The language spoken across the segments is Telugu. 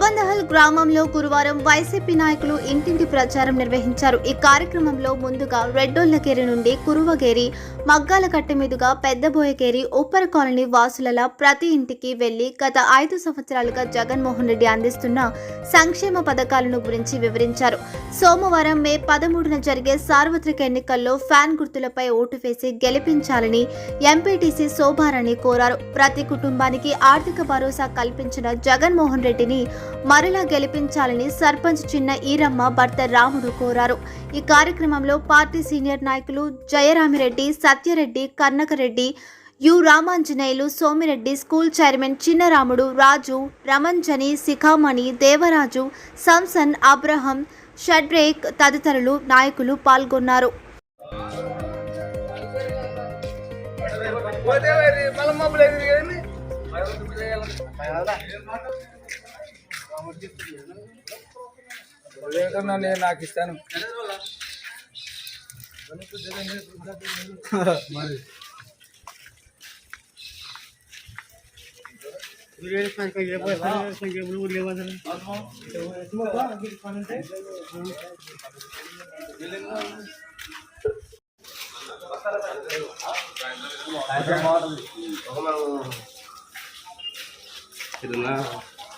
గ్రామంలో గురువారం వైసీపీ నాయకులు ఇంటింటి ప్రచారం నిర్వహించారు. ఈ కార్యక్రమంలో ముందుగా రెడ్డోళ్ళకేరి నుండి కురువగేరి మగ్గాల కట్టె మీదుగా పెద్దబోయకేరి ఉప్పర కాలనీ వాసులల ప్రతి ఇంటికి వెళ్ళి గత ఐదు సంవత్సరాలుగా జగన్మోహన్ రెడ్డి అందిస్తున్న సంక్షేమ పథకాలను గురించి వివరించారు. సోమవారం మే పదమూడున జరిగే సార్వత్రిక ఎన్నికల్లో ఫ్యాన్ గుర్తులపై ఓటు వేసి గెలిపించాలని ఎంపీటీసీ శోభారాణి కోరారు. ప్రతి కుటుంబానికి ఆర్థిక భరోసా కల్పించిన జగన్మోహన్ రెడ్డిని మరలా గెలిపించాలని సర్పంచ్ చిన్న ఈరమ్మ భర్త రాముడు కోరారు. ఈ కార్యక్రమంలో పార్టీ సీనియర్ నాయకులు Jayaramireddy Satyareddy Karnakareddy U Ramanjaneyulu Somireddy school chairman Chinnaramudu Raju Ramanjani Sikhamani Devaraju Samson Abraham Shadrach తదితరులు నాయకులు పాల్గొన్నారు. పోతే మళ్ళీ మబ్బులు ఎగిరి కదండి ఉదయం నేను నాకు ఇస్తాను మరి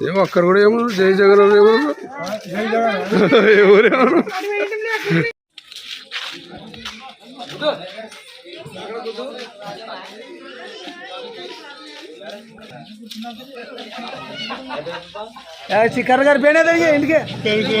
ఏమో అక్కడ కూడా ఏమో జై జగన్ ఏమో ఎవరేమో చిక్కర్ గారు పేనే తగ్గి ఇంటికి. తెలుసు